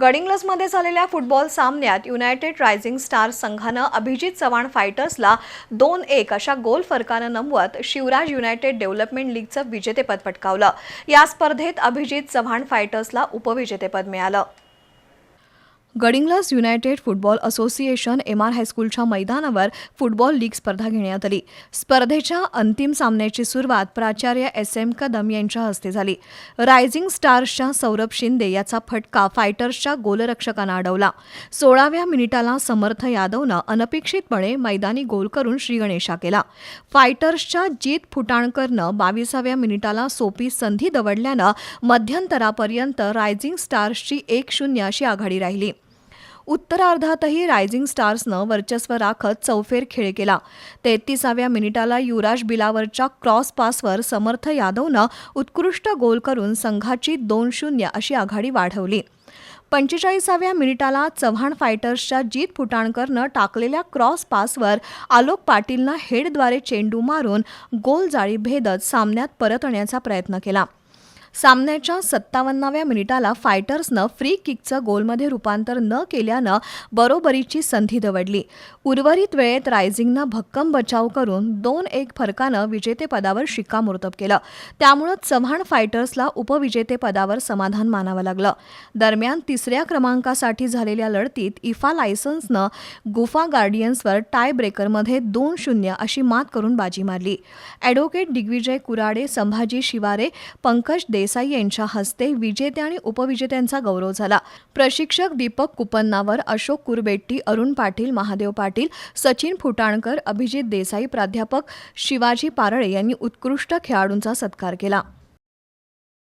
गडिंग्लजमध्ये झालेल्या फुटबॉल सामन्यात United rising star संघानं अभिजित चव्हाण फायटर्सला दोन एक अशा गोल फरकानं नमवत शिवराज युनायटेड डेव्हलपमेंट लीगचं विजेतेपद पटकावलं. या स्पर्धेत अभिजित चव्हाण फायटर्सला उपविजेतेपद मिळालं. Gadhinglaj united football association M R हायस्कूलच्या मैदानावर फुटबॉल लीग स्पर्धा घेण्यात आली. स्पर्धेच्या अंतिम सामन्याची सुरुवात प्राचार्य एस एम कदम यांच्या हस्ते झाली. रायझिंग स्टार्सच्या सौरभ शिंदे याचा फटका फायटर्सच्या गोलरक्षकानं अडवला. सोळाव्या मिनिटाला समर्थ यादवनं अनपेक्षितपणे मैदानी गोल करून श्रीगणेशा केला. फायटर्सच्या जीत फुटाणकरनं बावीसाव्या मिनिटाला सोपी संधी दवडल्यानं मध्यंतरापर्यंत रायझिंग स्टार्सची एक शून्य अशी आघाडी राहिली. उत्तरार्धातही रायझिंग स्टार्सनं वर्चस्व राखत चौफेर खेळ केला. तेहतीसाव्या मिनिटाला युवराज बिलावरच्या क्रॉस पासवर समर्थ यादवनं उत्कृष्ट गोल करून संघाची दोन शून्य अशी आघाडी वाढवली. पंचेचाळीसाव्या मिनिटाला चव्हाण फायटर्सच्या जीत फुटाणकरनं टाकलेल्या क्रॉस पासवर आलोक पाटीलनं हेडद्वारे चेंडू मारून गोल जाळी भेदत सामन्यात परतण्याचा प्रयत्न केला. सामन्याच्या सत्तावन्नाव्या मिनिटाला फायटर्सनं फ्री किकचं गोलमध्ये रूपांतर न केल्यानं बरोबरीची संधी दवडली. उर्वरित वेळेत रायझिंगनं भक्कम बचाव करून दोन एक फरकानं विजेतेपदावर शिक्कामोर्तब केलं. त्यामुळं चव्हाण फायटर्सला उपविजेतेपदावर समाधान मानावं लागलं. दरम्यान तिसऱ्या क्रमांकासाठी झालेल्या लढतीत इफा लायसन्सनं गुफा गार्डियन्सवर टाय ब्रेकरमध्ये दोन शून्य अशी मात करून बाजी मारली. ॲडव्होकेट दिग्विजय कुराडे संभाजी शिवारे पंकज दे देसाई यांच्या हस्ते विजेते आणि उपविजेत्यांचा गौरव झाला. प्रशिक्षक दीपक कुपन्नावर अशोक कुरबेट्टी अरुण पाटील महादेव पाटील सचिन फुटाणकर अभिजित देसाई प्राध्यापक शिवाजी पारळे यांनी उत्कृष्ट खेळाडूंचा सत्कार केला.